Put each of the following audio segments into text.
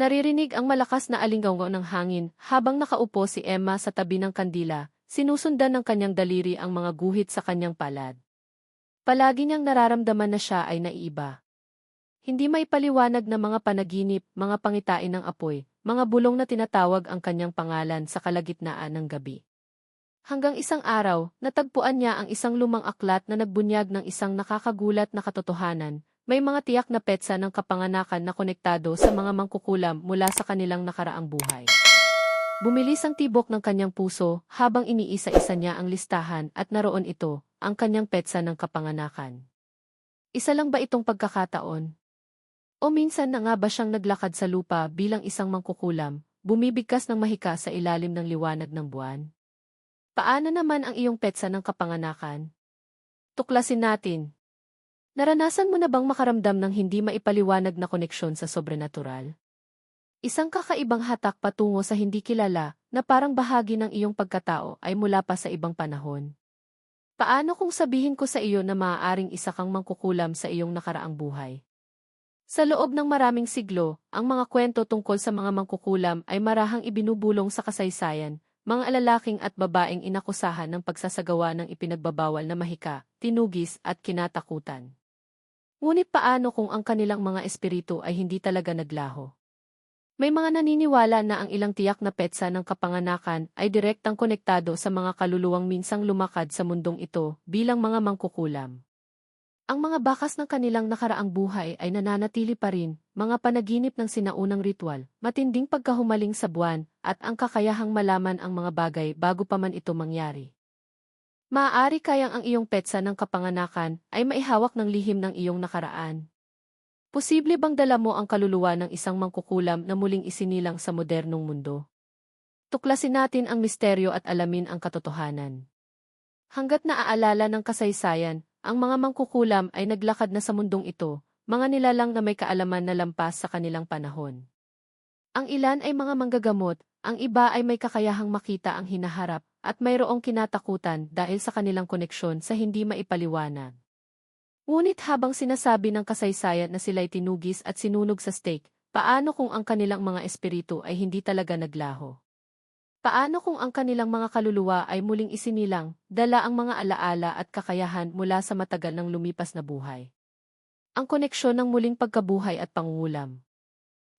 Naririnig ang malakas na alingaw ng hangin habang nakaupo si Emma sa tabi ng kandila, sinusundan ng kanyang daliri ang mga guhit sa kanyang palad. Palagi niyang nararamdaman na siya ay naiiba. Hindi may paliwanag na mga panaginip, mga pangitain ng apoy, mga bulong na tinatawag ang kanyang pangalan sa kalagitnaan ng gabi. Hanggang isang araw, natagpuan niya ang isang lumang aklat na nagbunyag ng isang nakakagulat na katotohanan, may mga tiyak na petsa ng kapanganakan na konektado sa mga mangkukulam mula sa kanilang nakaraang buhay. Bumilis ang tibok ng kanyang puso habang iniisa-isa niya ang listahan at naroon ito, ang kanyang petsa ng kapanganakan. Isa lang ba itong pagkakataon? O minsan na nga ba siyang naglakad sa lupa bilang isang mangkukulam, bumibigkas ng mahika sa ilalim ng liwanag ng buwan? Paano naman ang iyong petsa ng kapanganakan? Tuklasin natin. Naranasan mo na bang makaramdam ng hindi maipaliwanag na koneksyon sa sobrenatural? Isang kakaibang hatak patungo sa hindi kilala na parang bahagi ng iyong pagkatao ay mula pa sa ibang panahon. Paano kung sabihin ko sa iyo na maaaring isa kang mangkukulam sa iyong nakaraang buhay? Sa loob ng maraming siglo, ang mga kwento tungkol sa mga mangkukulam ay marahang ibinubulong sa kasaysayan, mga alalaking at babaeng inakusahan ng pagsasagawa ng ipinagbabawal na mahika, tinugis at kinatakutan. Ngunit paano kung ang kanilang mga espiritu ay hindi talaga naglaho? May mga naniniwala na ang ilang tiyak na petsa ng kapanganakan ay direktang konektado sa mga kaluluwang minsang lumakad sa mundong ito bilang mga mangkukulam. Ang mga bakas ng kanilang nakaraang buhay ay nananatili pa rin, mga panaginip ng sinaunang ritual, matinding pagkahumaling sa buwan, at ang kakayahang malaman ang mga bagay bago pa man ito mangyari. Maaari kayang ang iyong petsa ng kapanganakan ay maihawak ng lihim ng iyong nakaraan. Posible bang dala mo ang kaluluwa ng isang mangkukulam na muling isinilang sa modernong mundo? Tuklasin natin ang misteryo at alamin ang katotohanan. Hanggat naaalala ng kasaysayan, ang mga mangkukulam ay naglakad na sa mundong ito, mga nilalang na may kaalaman na lampas sa kanilang panahon. Ang ilan ay mga manggagamot, ang iba ay may kakayahang makita ang hinaharap, at mayroong kinatakutan dahil sa kanilang koneksyon sa hindi maipaliwanag. Ngunit habang sinasabi ng kasaysayan na sila'y tinugis at sinunog sa stake, paano kung ang kanilang mga espiritu ay hindi talaga naglaho? Paano kung ang kanilang mga kaluluwa ay muling isinilang, dala ang mga alaala at kakayahan mula sa matagal ng lumipas na buhay? Ang koneksyon ng muling pagkabuhay at pangungulam.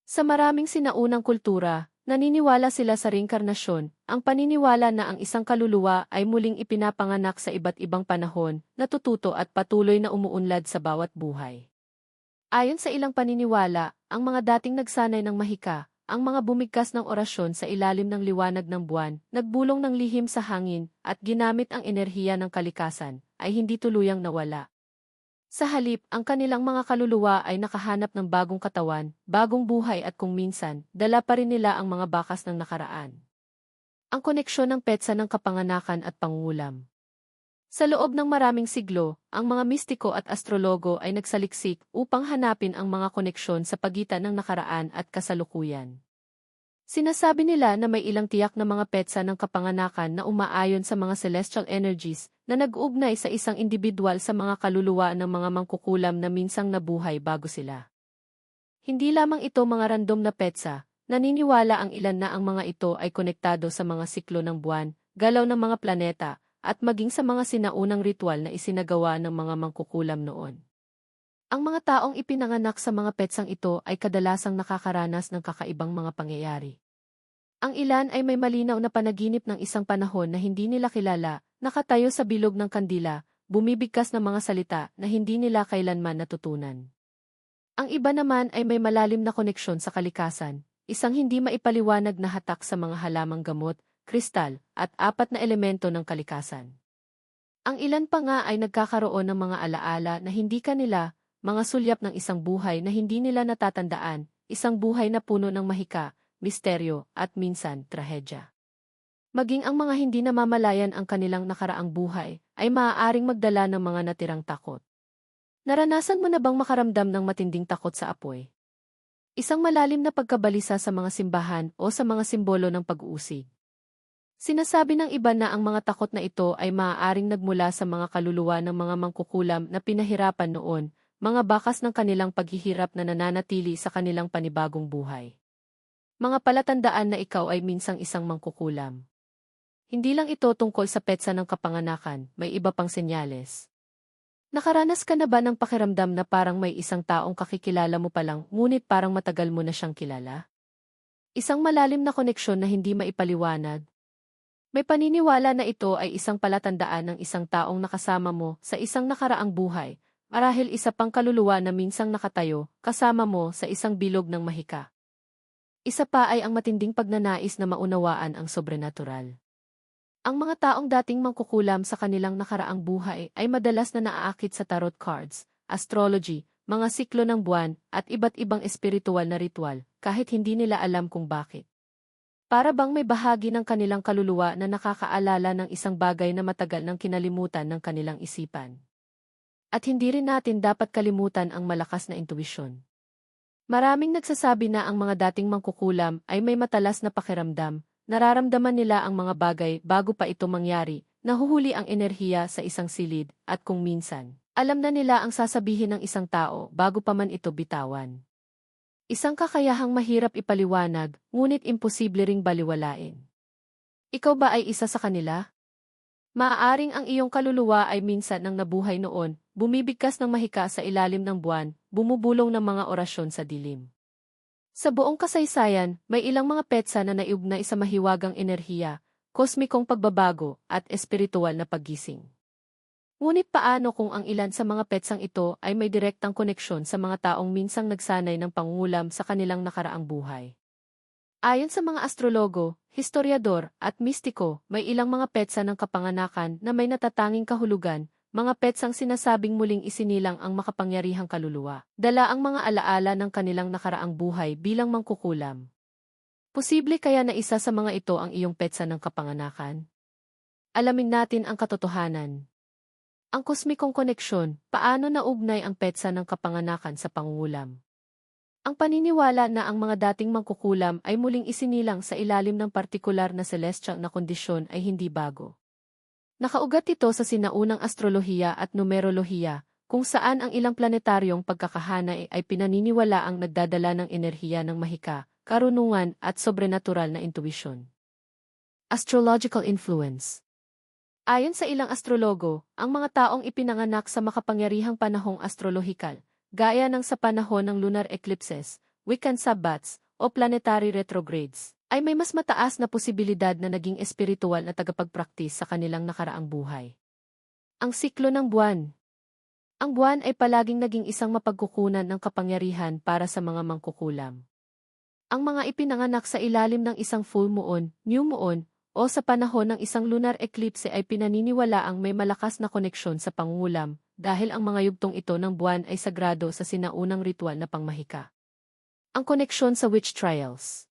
Sa maraming sinaunang kultura, Naniniwala sila sa reinkarnasyon, ang paniniwala na ang isang kaluluwa ay muling ipinapanganak sa iba't ibang panahon, natututo at patuloy na umuunlad sa bawat buhay. Ayon sa ilang paniniwala, ang mga dating nagsanay ng mahika, ang mga bumigkas ng orasyon sa ilalim ng liwanag ng buwan, nagbulong ng lihim sa hangin, at ginamit ang enerhiya ng kalikasan, ay hindi tuluyang nawala. Sa halip, ang kanilang mga kaluluwa ay nakahanap ng bagong katawan, bagong buhay at kung minsan, dala pa rin nila ang mga bakas ng nakaraan. Ang koneksyon ng petsa ng kapanganakan at pangulam. Sa loob ng maraming siglo, ang mga mistiko at astrologo ay nagsaliksik upang hanapin ang mga koneksyon sa pagitan ng nakaraan at kasalukuyan. Sinasabi nila na may ilang tiyak na mga petsa ng kapanganakan na umaayon sa mga celestial energies na nag-ugnay sa isang individual sa mga kaluluwa ng mga mangkukulam na minsang nabuhay bago sila. Hindi lamang ito mga random na petsa, naniniwala ang ilan na ang mga ito ay konektado sa mga siklo ng buwan, galaw ng mga planeta, at maging sa mga sinaunang ritual na isinagawa ng mga mangkukulam noon. Ang mga taong ipinanganak sa mga petsang ito ay kadalasang nakakaranas ng kakaibang mga pangyayari. Ang ilan ay may malinaw na panaginip ng isang panahon na hindi nila kilala, nakatayo sa bilog ng kandila, bumibigkas ng mga salita na hindi nila kailanman natutunan. Ang iba naman ay may malalim na koneksyon sa kalikasan, isang hindi maipaliwanag na hatak sa mga halamang gamot, kristal, at apat na elemento ng kalikasan. Ang ilan pa nga ay nagkakaroon ng mga alaala na hindi kanila, mga sulyap ng isang buhay na hindi nila natatandaan, isang buhay na puno ng mahika, misteryo, at minsan, trahedya. Maging ang mga hindi namamalayan ang kanilang nakaraang buhay, ay maaaring magdala ng mga natirang takot. Naranasan mo na bang makaramdam ng matinding takot sa apoy? Isang malalim na pagkabalisa sa mga simbahan o sa mga simbolo ng pag-uusig. Sinasabi ng iba na ang mga takot na ito ay maaaring nagmula sa mga kaluluwa ng mga mangkukulam na pinahirapan noon, mga bakas ng kanilang paghihirap na nananatili sa kanilang panibagong buhay. Mga palatandaan na ikaw ay minsang isang mangkukulam. Hindi lang ito tungkol sa petsa ng kapanganakan, may iba pang senyales. Nakaranas ka na ba ng pakiramdam na parang may isang taong kakikilala mo pa lang ngunit parang matagal mo na siyang kilala? Isang malalim na koneksyon na hindi maipaliwanag. May paniniwala na ito ay isang palatandaan ng isang taong nakasama mo sa isang nakaraang buhay, marahil isa pang kaluluwa na minsang nakatayo kasama mo sa isang bilog ng mahika. Isa pa ay ang matinding pagnanais na maunawaan ang sobrenatural. Ang mga taong dating mangkukulam sa kanilang nakaraang buhay ay madalas na naaakit sa tarot cards, astrology, mga siklo ng buwan, at iba't ibang espiritual na ritual, kahit hindi nila alam kung bakit. Para bang may bahagi ng kanilang kaluluwa na nakakaalala ng isang bagay na matagal nang kinalimutan ng kanilang isipan. At hindi rin natin dapat kalimutan ang malakas na intuisyon. Maraming nagsasabi na ang mga dating mangkukulam ay may matalas na pakiramdam, nararamdaman nila ang mga bagay bago pa ito mangyari, nahuhuli ang enerhiya sa isang silid, at kung minsan, alam na nila ang sasabihin ng isang tao bago pa man ito bitawan. Isang kakayahang mahirap ipaliwanag, ngunit imposible ring baliwalain. Ikaw ba ay isa sa kanila? Maaaring ang iyong kaluluwa ay minsan nang nabuhay noon, bumibigkas ng mahika sa ilalim ng buwan, bumubulong ng mga orasyon sa dilim. Sa buong kasaysayan, may ilang mga petsa na naiugnay sa mahiwagang enerhiya, kosmikong pagbabago, at espiritual na paggising. Ngunit paano kung ang ilan sa mga petsang ito ay may direktang koneksyon sa mga taong minsang nagsanay ng pangulam sa kanilang nakaraang buhay? Ayon sa mga astrologo, historiador, at mistiko, may ilang mga petsa ng kapanganakan na may natatanging kahulugan, mga petsang sinasabing muling isinilang ang makapangyarihang kaluluwa, dala ang mga alaala ng kanilang nakaraang buhay bilang mangkukulam. Posible kaya na isa sa mga ito ang iyong petsa ng kapanganakan? Alamin natin ang katotohanan. Ang kosmikong koneksyon, paano naugnay ang petsa ng kapanganakan sa pangungulam? Ang paniniwala na ang mga dating mangkukulam ay muling isinilang sa ilalim ng partikular na celestial na kondisyon ay hindi bago. Nakaugat ito sa sinaunang astrolohiya at numerolohiya, kung saan ang ilang planetaryong pagkakahana ay pinaniniwala ang nagdadala ng enerhiya ng mahika, karunungan at sobrenatural na intuition. Astrological Influence Ayon sa ilang astrologo, ang mga taong ipinanganak sa makapangyarihang panahong astrolohikal, gaya ng sa panahon ng lunar eclipses, weekend sabbats, o planetary retrogrades, ay may mas mataas na posibilidad na naging espiritual na tagapagpraktis sa kanilang nakaraang buhay. Ang siklo ng buwan Ang buwan ay palaging naging isang mapagkukunan ng kapangyarihan para sa mga mangkukulam. Ang mga ipinanganak sa ilalim ng isang full moon, new moon, o sa panahon ng isang lunar eclipse ay pinaniniwala ang may malakas na koneksyon sa pangulam, dahil ang mga yugtong ito ng buwan ay sagrado sa sinaunang ritual na pangmahika. Ang koneksyon sa witch trials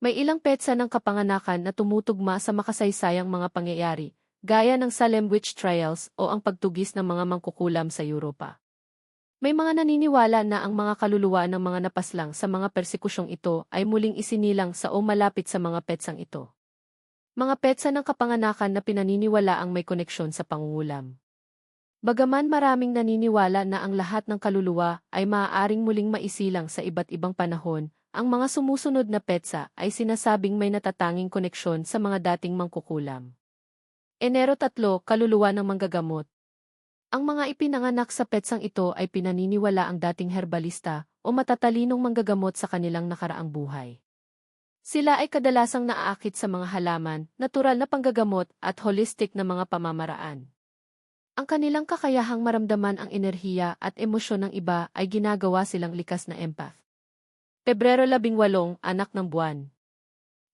May ilang petsa ng kapanganakan na tumutugma sa makasaysayang mga pangyayari, gaya ng Salem witch trials o ang pagtugis ng mga mangkukulam sa Europa. May mga naniniwala na ang mga kaluluwa ng mga napaslang sa mga persekusyong ito ay muling isinilang sa o malapit sa mga petsang ito. Mga petsa ng kapanganakan na pinaniniwala ang may koneksyon sa pangungulam. Bagaman maraming naniniwala na ang lahat ng kaluluwa ay maaaring muling maisilang sa iba't ibang panahon, ang mga sumusunod na petsa ay sinasabing may natatanging koneksyon sa mga dating mangkukulam. Enero 3, Kaluluwa ng Manggagamot Ang mga ipinanganak sa petsang ito ay pinaniniwala ang dating herbalista o matatalinong manggagamot sa kanilang nakaraang buhay. Sila ay kadalasang naaakit sa mga halaman, natural na panggagamot at holistic na mga pamamaraan. Ang kanilang kakayahang maramdaman ang enerhiya at emosyon ng iba ay ginagawa silang likas na empath. Pebrero 18, Anak ng Buwan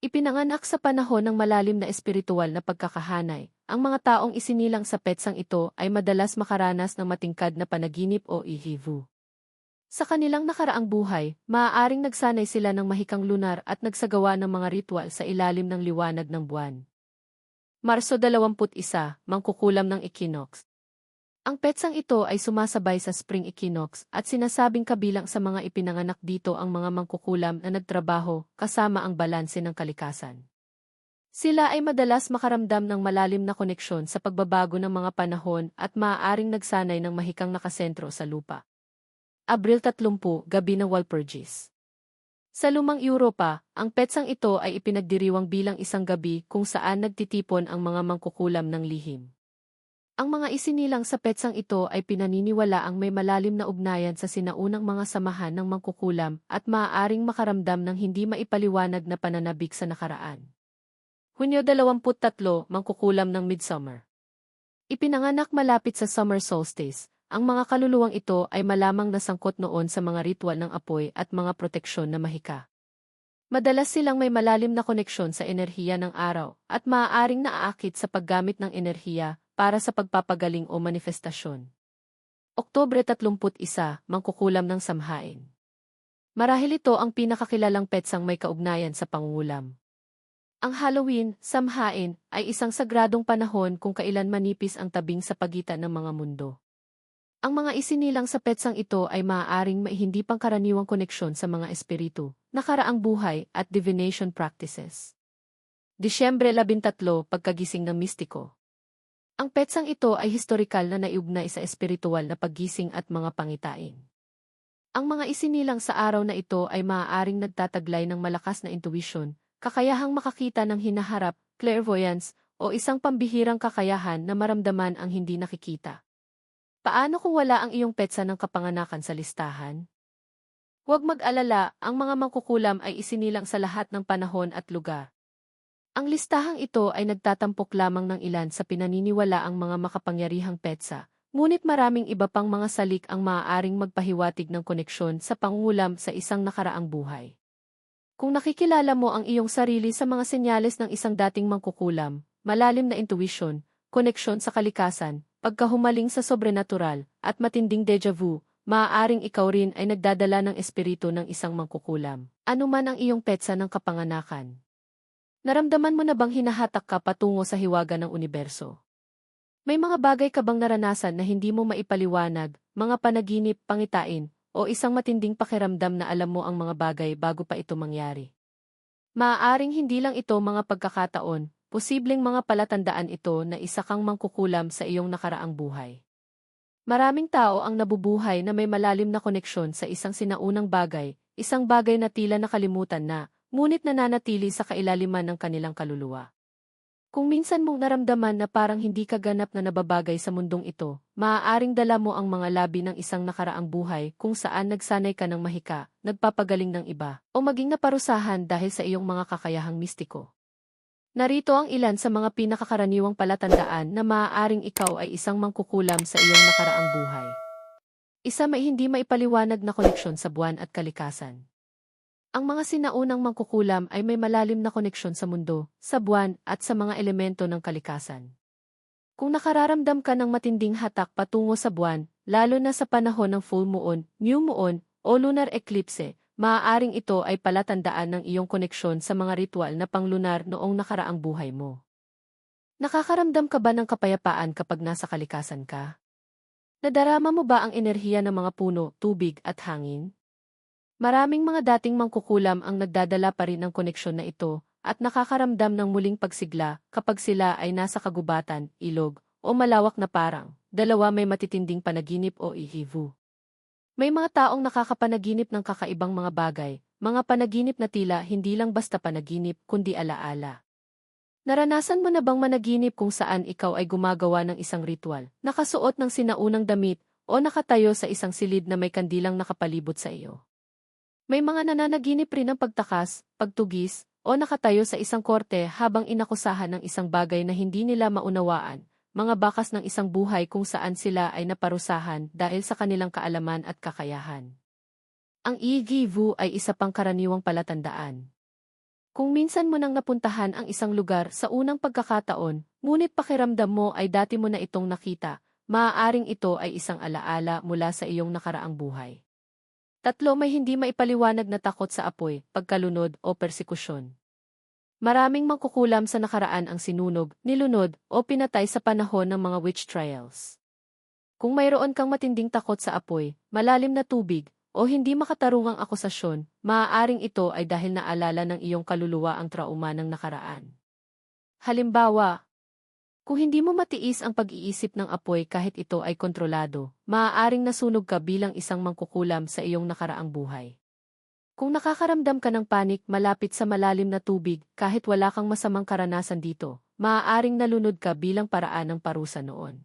Ipinanganak sa panahon ng malalim na espiritual na pagkakahanay, ang mga taong isinilang sa petsang ito ay madalas makaranas ng matingkad na panaginip o ihivu. Sa kanilang nakaraang buhay, maaaring nagsanay sila ng mahikang lunar at nagsagawa ng mga ritual sa ilalim ng liwanag ng buwan. Marso 21, Mangkukulam ng Equinox ang petsang ito ay sumasabay sa spring equinox at sinasabing kabilang sa mga ipinanganak dito ang mga mangkukulam na nagtrabaho kasama ang balanse ng kalikasan. Sila ay madalas makaramdam ng malalim na koneksyon sa pagbabago ng mga panahon at maaaring nagsanay ng mahikang nakasentro sa lupa. Abril 30, Gabi ng Walpurgis Sa lumang Europa, ang petsang ito ay ipinagdiriwang bilang isang gabi kung saan nagtitipon ang mga mangkukulam ng lihim. Ang mga isinilang sa petsang ito ay pinaniniwala ang may malalim na ugnayan sa sinaunang mga samahan ng mangkukulam at maaaring makaramdam ng hindi maipaliwanag na pananabik sa nakaraan. Hunyo 23, Mangkukulam ng Midsummer Ipinanganak malapit sa summer solstice, ang mga kaluluwang ito ay malamang nasangkot noon sa mga ritual ng apoy at mga proteksyon na mahika. Madalas silang may malalim na koneksyon sa enerhiya ng araw at maaaring naaakit sa paggamit ng enerhiya para sa pagpapagaling o manifestasyon. Oktubre 31, Mangkukulam ng Samhain Marahil ito ang pinakakilalang petsang may kaugnayan sa pangungulam. Ang Halloween, Samhain, ay isang sagradong panahon kung kailan manipis ang tabing sa pagitan ng mga mundo. Ang mga isinilang sa petsang ito ay maaaring may hindi pangkaraniwang koneksyon sa mga espiritu, nakaraang buhay at divination practices. Disyembre 13, Pagkagising ng Mistiko ang petsang ito ay historikal na naiugnay sa espiritual na paggising at mga pangitain. Ang mga isinilang sa araw na ito ay maaaring nagtataglay ng malakas na intuition, kakayahang makakita ng hinaharap, clairvoyance, o isang pambihirang kakayahan na maramdaman ang hindi nakikita. Paano kung wala ang iyong petsa ng kapanganakan sa listahan? Huwag mag-alala, ang mga mangkukulam ay isinilang sa lahat ng panahon at lugar. Ang listahang ito ay nagtatampok lamang ng ilan sa pinaniniwala ang mga makapangyarihang petsa, ngunit maraming iba pang mga salik ang maaaring magpahiwatig ng koneksyon sa pangulam sa isang nakaraang buhay. Kung nakikilala mo ang iyong sarili sa mga senyales ng isang dating mangkukulam, malalim na intuition, koneksyon sa kalikasan, pagkahumaling sa sobrenatural, at matinding deja vu, maaaring ikaw rin ay nagdadala ng espiritu ng isang mangkukulam. Ano man ang iyong petsa ng kapanganakan. Naramdaman mo na bang hinahatak ka patungo sa hiwaga ng universo? May mga bagay ka bang naranasan na hindi mo maipaliwanag, mga panaginip, pangitain, o isang matinding pakiramdam na alam mo ang mga bagay bago pa ito mangyari? Maaaring hindi lang ito mga pagkakataon, posibleng mga palatandaan ito na isa kang mangkukulam sa iyong nakaraang buhay. Maraming tao ang nabubuhay na may malalim na koneksyon sa isang sinaunang bagay, isang bagay na tila nakalimutan na, ngunit nananatili sa kailaliman ng kanilang kaluluwa. Kung minsan mong naramdaman na parang hindi ka ganap na nababagay sa mundong ito, maaaring dala mo ang mga labi ng isang nakaraang buhay kung saan nagsanay ka ng mahika, nagpapagaling ng iba, o maging naparusahan dahil sa iyong mga kakayahang mistiko. Narito ang ilan sa mga pinakakaraniwang palatandaan na maaaring ikaw ay isang mangkukulam sa iyong nakaraang buhay. Isa may hindi maipaliwanag na koneksyon sa buwan at kalikasan. Ang mga sinaunang mangkukulam ay may malalim na koneksyon sa mundo, sa buwan, at sa mga elemento ng kalikasan. Kung nakararamdam ka ng matinding hatak patungo sa buwan, lalo na sa panahon ng full moon, new moon, o lunar eclipse, maaaring ito ay palatandaan ng iyong koneksyon sa mga ritual na panglunar noong nakaraang buhay mo. Nakakaramdam ka ba ng kapayapaan kapag nasa kalikasan ka? Nadarama mo ba ang enerhiya ng mga puno, tubig at hangin? Maraming mga dating mangkukulam ang nagdadala pa rin ng koneksyon na ito at nakakaramdam ng muling pagsigla kapag sila ay nasa kagubatan, ilog, o malawak na parang, dalawa may matitinding panaginip o ihivu. May mga taong nakakapanaginip ng kakaibang mga bagay, mga panaginip na tila hindi lang basta panaginip kundi alaala. Naranasan mo na bang managinip kung saan ikaw ay gumagawa ng isang ritual, nakasuot ng sinaunang damit, o nakatayo sa isang silid na may kandilang nakapalibot sa iyo? May mga nananaginip rin ng pagtakas, pagtugis, o nakatayo sa isang korte habang inakusahan ng isang bagay na hindi nila maunawaan, mga bakas ng isang buhay kung saan sila ay naparusahan dahil sa kanilang kaalaman at kakayahan. Ang Igivu ay isa pang karaniwang palatandaan. Kung minsan mo nang napuntahan ang isang lugar sa unang pagkakataon, ngunit pakiramdam mo ay dati mo na itong nakita, maaaring ito ay isang alaala mula sa iyong nakaraang buhay. Tatlo may hindi maipaliwanag na takot sa apoy, pagkalunod o persekusyon. Maraming mangkukulam sa nakaraan ang sinunog, nilunod, o pinatay sa panahon ng mga witch trials. Kung mayroon kang matinding takot sa apoy, malalim na tubig, o hindi makatarungang akusasyon, maaaring ito ay dahil naalala ng iyong kaluluwa ang trauma ng nakaraan. Halimbawa, kung hindi mo matiis ang pag-iisip ng apoy kahit ito ay kontrolado, maaaring nasunog ka bilang isang mangkukulam sa iyong nakaraang buhay. Kung nakakaramdam ka ng panik malapit sa malalim na tubig kahit wala kang masamang karanasan dito, maaaring nalunod ka bilang paraan ng parusa noon.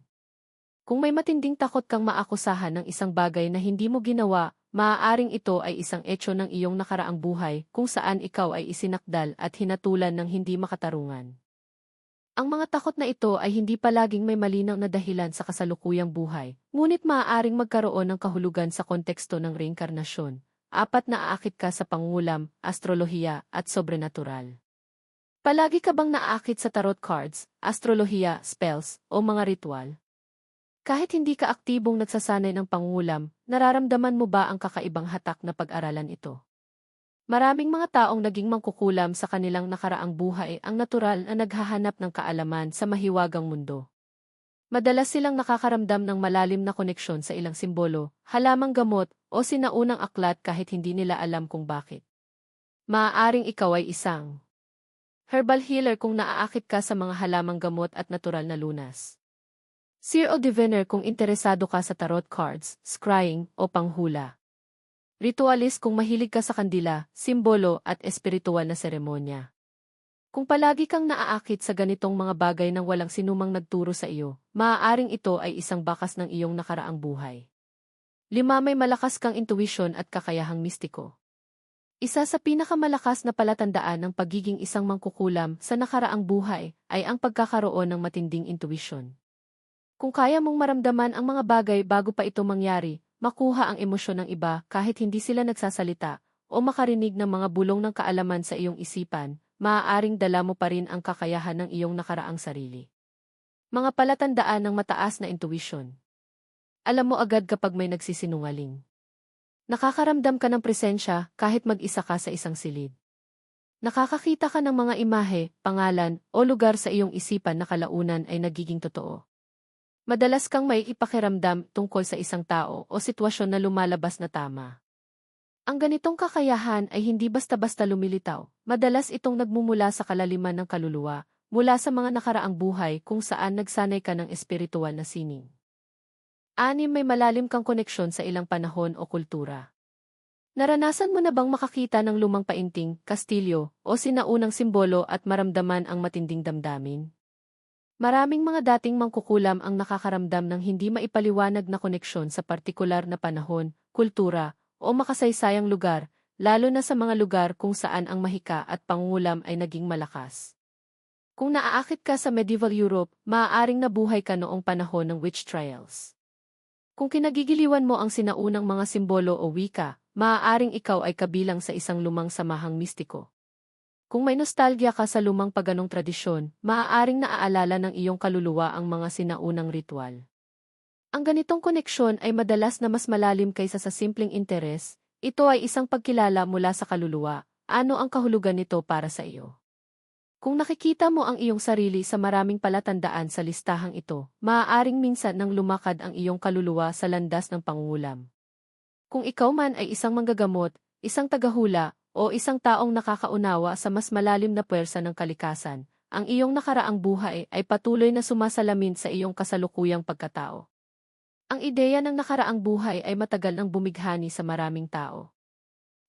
Kung may matinding takot kang maakusahan ng isang bagay na hindi mo ginawa, maaaring ito ay isang etyo ng iyong nakaraang buhay kung saan ikaw ay isinakdal at hinatulan ng hindi makatarungan. Ang mga takot na ito ay hindi palaging may malinaw na dahilan sa kasalukuyang buhay, ngunit maaaring magkaroon ng kahulugan sa konteksto ng reinkarnasyon. Apat na aakit ka sa pangulam, astrolohiya, at sobrenatural. Palagi ka bang naakit sa tarot cards, astrolohiya, spells, o mga ritual? Kahit hindi ka aktibong nagsasanay ng pangulam, nararamdaman mo ba ang kakaibang hatak na pag-aralan ito? Maraming mga taong naging mangkukulam sa kanilang nakaraang buhay ang natural na naghahanap ng kaalaman sa mahiwagang mundo. Madalas silang nakakaramdam ng malalim na koneksyon sa ilang simbolo, halamang gamot, o sinaunang aklat kahit hindi nila alam kung bakit. Maaaring ikaw ay isang herbal healer kung naaakit ka sa mga halamang gamot at natural na lunas. Seer o diviner kung interesado ka sa tarot cards, scrying, o panghula. Ritualist kung mahilig ka sa kandila, simbolo at espiritual na seremonya. Kung palagi kang naaakit sa ganitong mga bagay nang walang sinumang nagturo sa iyo, maaaring ito ay isang bakas ng iyong nakaraang buhay. Lima may malakas kang intuition at kakayahang mistiko. Isa sa pinakamalakas na palatandaan ng pagiging isang mangkukulam sa nakaraang buhay ay ang pagkakaroon ng matinding intuition. Kung kaya mong maramdaman ang mga bagay bago pa ito mangyari, makuha ang emosyon ng iba kahit hindi sila nagsasalita, o makarinig ng mga bulong ng kaalaman sa iyong isipan, maaaring dala mo pa rin ang kakayahan ng iyong nakaraang sarili. Mga palatandaan ng mataas na intuition. Alam mo agad kapag may nagsisinungaling. Nakakaramdam ka ng presensya kahit mag-isa ka sa isang silid. Nakakakita ka ng mga imahe, pangalan, o lugar sa iyong isipan na kalaunan ay nagiging totoo. Madalas kang may ipakiramdam tungkol sa isang tao o sitwasyon na lumalabas na tama. Ang ganitong kakayahan ay hindi basta-basta lumilitaw, madalas itong nagmumula sa kalaliman ng kaluluwa, mula sa mga nakaraang buhay kung saan nagsanay ka ng espiritual na sining. Anim may malalim kang koneksyon sa ilang panahon o kultura. Naranasan mo na bang makakita ng lumang painting, kastilyo, o sinaunang simbolo at maramdaman ang matinding damdamin? Maraming mga dating mangkukulam ang nakakaramdam ng hindi maipaliwanag na koneksyon sa partikular na panahon, kultura, o makasaysayang lugar, lalo na sa mga lugar kung saan ang mahika at pangulam ay naging malakas. Kung naaakit ka sa medieval Europe, maaaring nabuhay ka noong panahon ng witch trials. Kung kinagigiliwan mo ang sinaunang mga simbolo o wika, maaaring ikaw ay kabilang sa isang lumang samahang mistiko. Kung may nostalgia ka sa lumang paganong tradisyon, maaaring naaalala ng iyong kaluluwa ang mga sinaunang ritual. Ang ganitong koneksyon ay madalas na mas malalim kaysa sa simpleng interes, ito ay isang pagkilala mula sa kaluluwa, ano ang kahulugan nito para sa iyo. Kung nakikita mo ang iyong sarili sa maraming palatandaan sa listahang ito, maaaring minsan nang lumakad ang iyong kaluluwa sa landas ng pangungulam. Kung ikaw man ay isang manggagamot, isang tagahula, o isang taong nakakaunawa sa mas malalim na puwersa ng kalikasan, ang iyong nakaraang buhay ay patuloy na sumasalamin sa iyong kasalukuyang pagkatao. Ang ideya ng nakaraang buhay ay matagal nang bumighani sa maraming tao.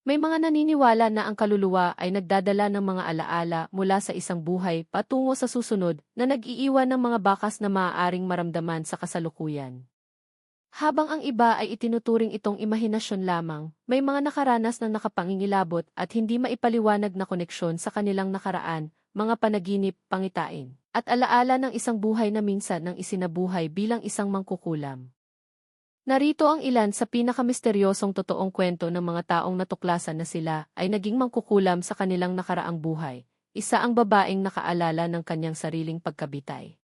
May mga naniniwala na ang kaluluwa ay nagdadala ng mga alaala mula sa isang buhay patungo sa susunod na nag-iiwan ng mga bakas na maaaring maramdaman sa kasalukuyan. Habang ang iba ay itinuturing itong imahinasyon lamang, may mga nakaranas ng nakapangingilabot at hindi maipaliwanag na koneksyon sa kanilang nakaraan, mga panaginip, pangitain, at alaala ng isang buhay na minsan ng isinabuhay bilang isang mangkukulam. Narito ang ilan sa pinakamisteryosong totoong kwento ng mga taong natuklasan na sila ay naging mangkukulam sa kanilang nakaraang buhay. Isa ang babaeng nakaalala ng kanyang sariling pagkabitay.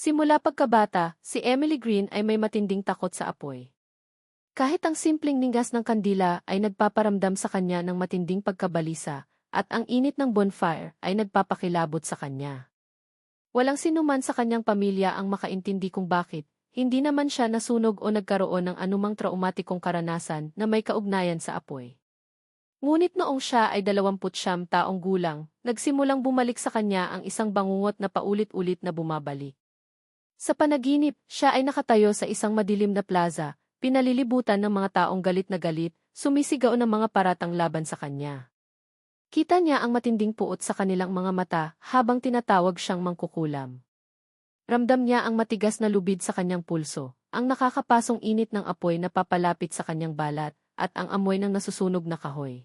Simula pagkabata, si Emily Green ay may matinding takot sa apoy. Kahit ang simpleng ningas ng kandila ay nagpaparamdam sa kanya ng matinding pagkabalisa, at ang init ng bonfire ay nagpapakilabot sa kanya. Walang sinuman sa kanyang pamilya ang makaintindi kung bakit, hindi naman siya nasunog o nagkaroon ng anumang traumatikong karanasan na may kaugnayan sa apoy. Ngunit noong siya ay 29 taong gulang, nagsimulang bumalik sa kanya ang isang bangungot na paulit-ulit na bumabalik. Sa panaginip, siya ay nakatayo sa isang madilim na plaza, pinalilibutan ng mga taong galit na galit, sumisigaw ng mga paratang laban sa kanya. Kita niya ang matinding puot sa kanilang mga mata habang tinatawag siyang mangkukulam. Ramdam niya ang matigas na lubid sa kanyang pulso, ang nakakapasong init ng apoy na papalapit sa kanyang balat, at ang amoy ng nasusunog na kahoy.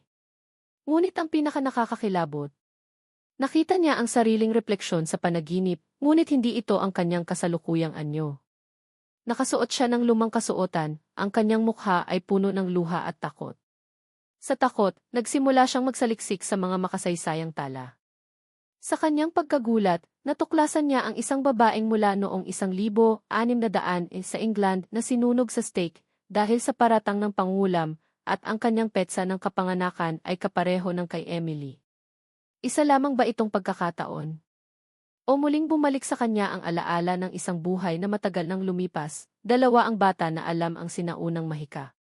Ngunit ang pinaka nakakakilabot, nakita niya ang sariling refleksyon sa panaginip, ngunit hindi ito ang kanyang kasalukuyang anyo. Nakasuot siya ng lumang kasuotan, ang kanyang mukha ay puno ng luha at takot. Sa takot, nagsimula siyang magsaliksik sa mga makasaysayang tala. Sa kanyang pagkagulat, natuklasan niya ang isang babaeng mula noong isang libo, anim na daan eh, sa England na sinunog sa stake dahil sa paratang ng pangulam at ang kanyang petsa ng kapanganakan ay kapareho ng kay Emily. Isa lamang ba itong pagkakataon? O muling bumalik sa kanya ang alaala ng isang buhay na matagal nang lumipas, dalawa ang bata na alam ang sinaunang mahika.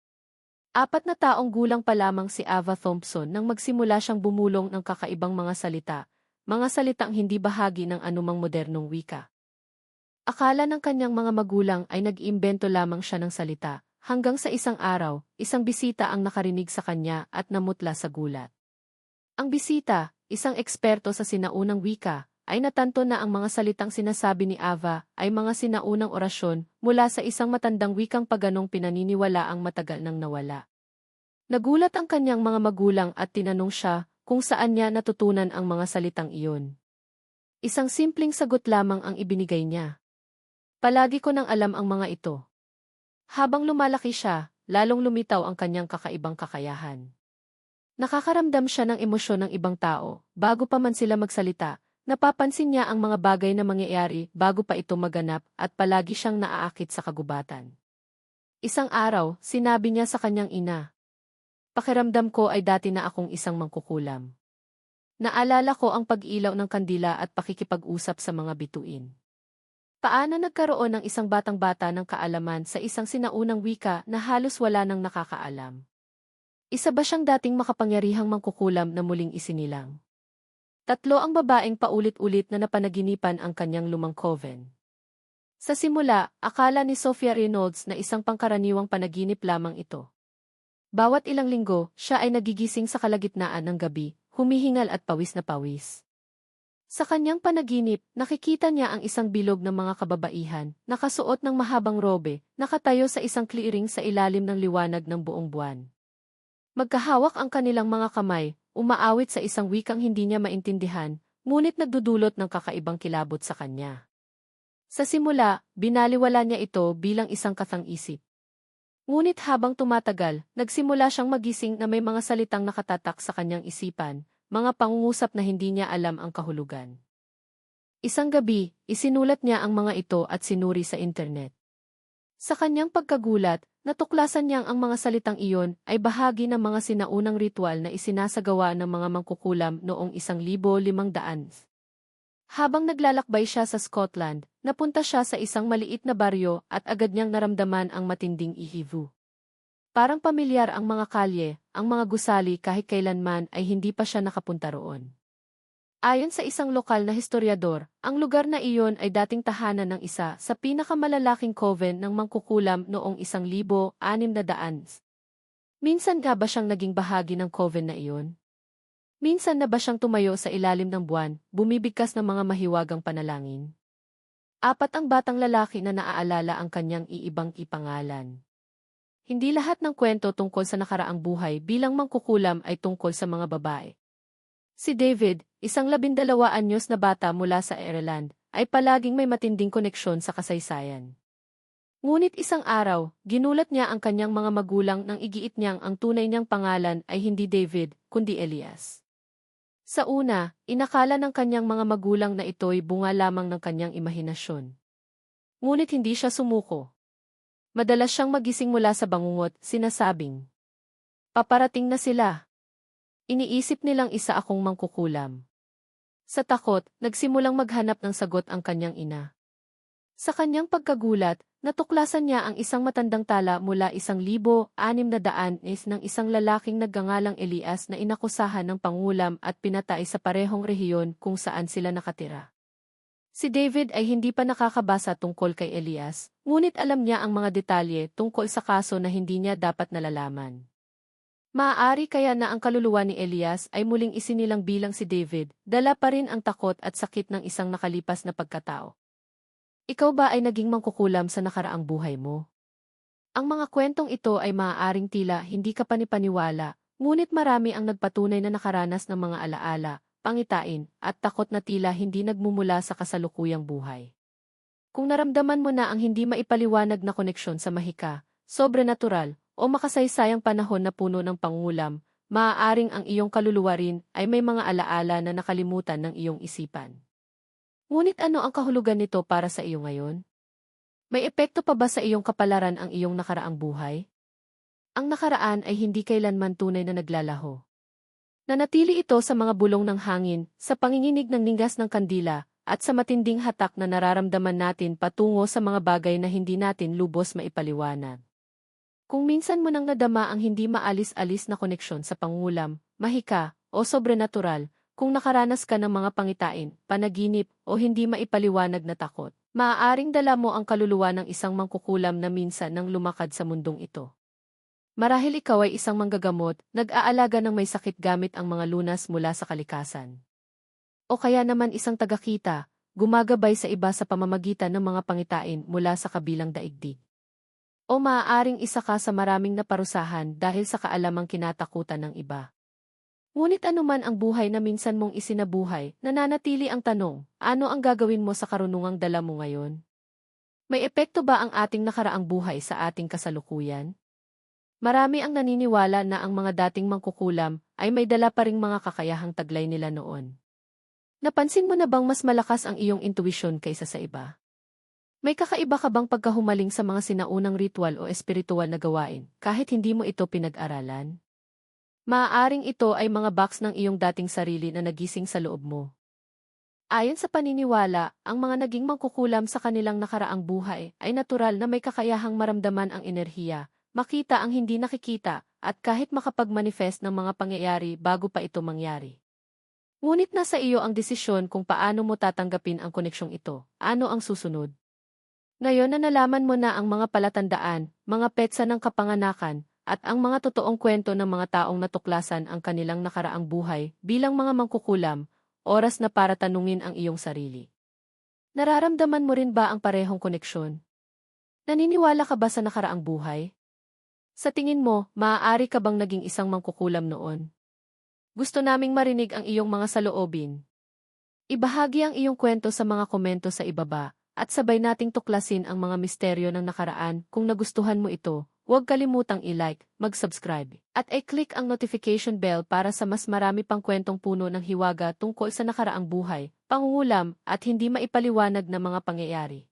Apat na taong gulang pa lamang si Ava Thompson nang magsimula siyang bumulong ng kakaibang mga salita, mga salitang hindi bahagi ng anumang modernong wika. Akala ng kanyang mga magulang ay nag-imbento lamang siya ng salita, hanggang sa isang araw, isang bisita ang nakarinig sa kanya at namutla sa gulat. Ang bisita, isang eksperto sa sinaunang wika, ay natanto na ang mga salitang sinasabi ni Ava ay mga sinaunang orasyon mula sa isang matandang wikang paganong pinaniniwala ang matagal nang nawala. Nagulat ang kanyang mga magulang at tinanong siya kung saan niya natutunan ang mga salitang iyon. Isang simpleng sagot lamang ang ibinigay niya. Palagi ko nang alam ang mga ito. Habang lumalaki siya, lalong lumitaw ang kanyang kakaibang kakayahan. Nakakaramdam siya ng emosyon ng ibang tao, bago pa man sila magsalita, Napapansin niya ang mga bagay na mangyayari bago pa ito maganap at palagi siyang naaakit sa kagubatan. Isang araw, sinabi niya sa kanyang ina. Pakiramdam ko ay dati na akong isang mangkukulam. Naalala ko ang pag-ilaw ng kandila at pakikipag-usap sa mga bituin. Paano nagkaroon ng isang batang-bata ng kaalaman sa isang sinaunang wika na halos wala nang nakakaalam? Isa ba siyang dating makapangyarihang mangkukulam na muling isinilang? Tatlo ang babaeng paulit-ulit na napanaginipan ang kanyang lumang coven. Sa simula, akala ni Sophia Reynolds na isang pangkaraniwang panaginip lamang ito. Bawat ilang linggo, siya ay nagigising sa kalagitnaan ng gabi, humihingal at pawis na pawis. Sa kanyang panaginip, nakikita niya ang isang bilog ng mga kababaihan, nakasuot ng mahabang robe, nakatayo sa isang clearing sa ilalim ng liwanag ng buong buwan. Magkahawak ang kanilang mga kamay, umaawit sa isang wikang hindi niya maintindihan, ngunit nagdudulot ng kakaibang kilabot sa kanya. Sa simula, binaliwala niya ito bilang isang kathang-isip. Ngunit habang tumatagal, nagsimula siyang magising na may mga salitang nakatatak sa kanyang isipan, mga pangungusap na hindi niya alam ang kahulugan. Isang gabi, isinulat niya ang mga ito at sinuri sa internet. Sa kanyang pagkagulat, Natuklasan niyang ang mga salitang iyon ay bahagi ng mga sinaunang ritual na isinasagawa ng mga mangkukulam noong isang libo limang daan. Habang naglalakbay siya sa Scotland, napunta siya sa isang maliit na baryo at agad niyang naramdaman ang matinding ihivu. Parang pamilyar ang mga kalye, ang mga gusali kahit kailanman ay hindi pa siya nakapunta roon. Ayon sa isang lokal na historiador, ang lugar na iyon ay dating tahanan ng isa sa pinakamalalaking coven ng mangkukulam noong isang libo, anim na daan. Minsan nga ba siyang naging bahagi ng coven na iyon? Minsan na ba siyang tumayo sa ilalim ng buwan, bumibigkas ng mga mahiwagang panalangin? Apat ang batang lalaki na naaalala ang kanyang iibang ipangalan. Hindi lahat ng kwento tungkol sa nakaraang buhay bilang mangkukulam ay tungkol sa mga babae. Si David, isang labindalawa anyos na bata mula sa Ireland, ay palaging may matinding koneksyon sa kasaysayan. Ngunit isang araw, ginulat niya ang kanyang mga magulang nang igiit niyang ang tunay niyang pangalan ay hindi David, kundi Elias. Sa una, inakala ng kanyang mga magulang na ito'y bunga lamang ng kanyang imahinasyon. Ngunit hindi siya sumuko. Madalas siyang magising mula sa bangungot, sinasabing, Paparating na sila. Iniisip nilang isa akong mangkukulam. Sa takot, nagsimulang maghanap ng sagot ang kanyang ina. Sa kanyang pagkagulat, natuklasan niya ang isang matandang tala mula isang libo, anim na daan is ng isang lalaking naggangalang Elias na inakusahan ng pangulam at pinatay sa parehong rehiyon kung saan sila nakatira. Si David ay hindi pa nakakabasa tungkol kay Elias, ngunit alam niya ang mga detalye tungkol sa kaso na hindi niya dapat nalalaman. Maaari kaya na ang kaluluwa ni Elias ay muling isinilang bilang si David, dala pa rin ang takot at sakit ng isang nakalipas na pagkatao. Ikaw ba ay naging mangkukulam sa nakaraang buhay mo? Ang mga kwentong ito ay maaaring tila hindi ka panipaniwala, ngunit marami ang nagpatunay na nakaranas ng mga alaala, pangitain, at takot na tila hindi nagmumula sa kasalukuyang buhay. Kung naramdaman mo na ang hindi maipaliwanag na koneksyon sa mahika, sobrenatural, o makasaysayang panahon na puno ng pangulam, maaaring ang iyong kaluluwa rin ay may mga alaala na nakalimutan ng iyong isipan. Ngunit ano ang kahulugan nito para sa iyo ngayon? May epekto pa ba sa iyong kapalaran ang iyong nakaraang buhay? Ang nakaraan ay hindi kailanman tunay na naglalaho. Nanatili ito sa mga bulong ng hangin, sa panginginig ng ningas ng kandila, at sa matinding hatak na nararamdaman natin patungo sa mga bagay na hindi natin lubos maipaliwanag. Kung minsan mo nang nadama ang hindi maalis-alis na koneksyon sa pangulam, mahika, o sobrenatural, kung nakaranas ka ng mga pangitain, panaginip, o hindi maipaliwanag na takot, maaaring dala mo ang kaluluwa ng isang mangkukulam na minsan nang lumakad sa mundong ito. Marahil ikaw ay isang manggagamot, nag-aalaga ng may sakit gamit ang mga lunas mula sa kalikasan. O kaya naman isang tagakita, gumagabay sa iba sa pamamagitan ng mga pangitain mula sa kabilang daigdig. O maaaring isa ka sa maraming naparusahan dahil sa kaalamang kinatakutan ng iba. Ngunit anuman ang buhay na minsan mong isinabuhay, nananatili ang tanong, ano ang gagawin mo sa karunungang dala mo ngayon? May epekto ba ang ating nakaraang buhay sa ating kasalukuyan? Marami ang naniniwala na ang mga dating mangkukulam ay may dala pa ring mga kakayahang taglay nila noon. Napansin mo na bang mas malakas ang iyong intuition kaysa sa iba? May kakaiba ka bang pagkahumaling sa mga sinaunang ritual o espiritual na gawain, kahit hindi mo ito pinag-aralan? Maaaring ito ay mga box ng iyong dating sarili na nagising sa loob mo. Ayon sa paniniwala, ang mga naging mangkukulam sa kanilang nakaraang buhay ay natural na may kakayahang maramdaman ang enerhiya, makita ang hindi nakikita, at kahit makapag-manifest ng mga pangyayari bago pa ito mangyari. Ngunit nasa iyo ang desisyon kung paano mo tatanggapin ang koneksyong ito, ano ang susunod. Ngayon na nalaman mo na ang mga palatandaan, mga petsa ng kapanganakan, at ang mga totoong kwento ng mga taong natuklasan ang kanilang nakaraang buhay bilang mga mangkukulam, oras na para tanungin ang iyong sarili. Nararamdaman mo rin ba ang parehong koneksyon? Naniniwala ka ba sa nakaraang buhay? Sa tingin mo, maaari ka bang naging isang mangkukulam noon? Gusto naming marinig ang iyong mga saloobin. Ibahagi ang iyong kwento sa mga komento sa ibaba, at sabay nating tuklasin ang mga misteryo ng nakaraan. Kung nagustuhan mo ito, huwag kalimutang i-like, mag-subscribe, at i-click ang notification bell para sa mas marami pang kwentong puno ng hiwaga tungkol sa nakaraang buhay, pangungulam, at hindi maipaliwanag na mga pangyayari.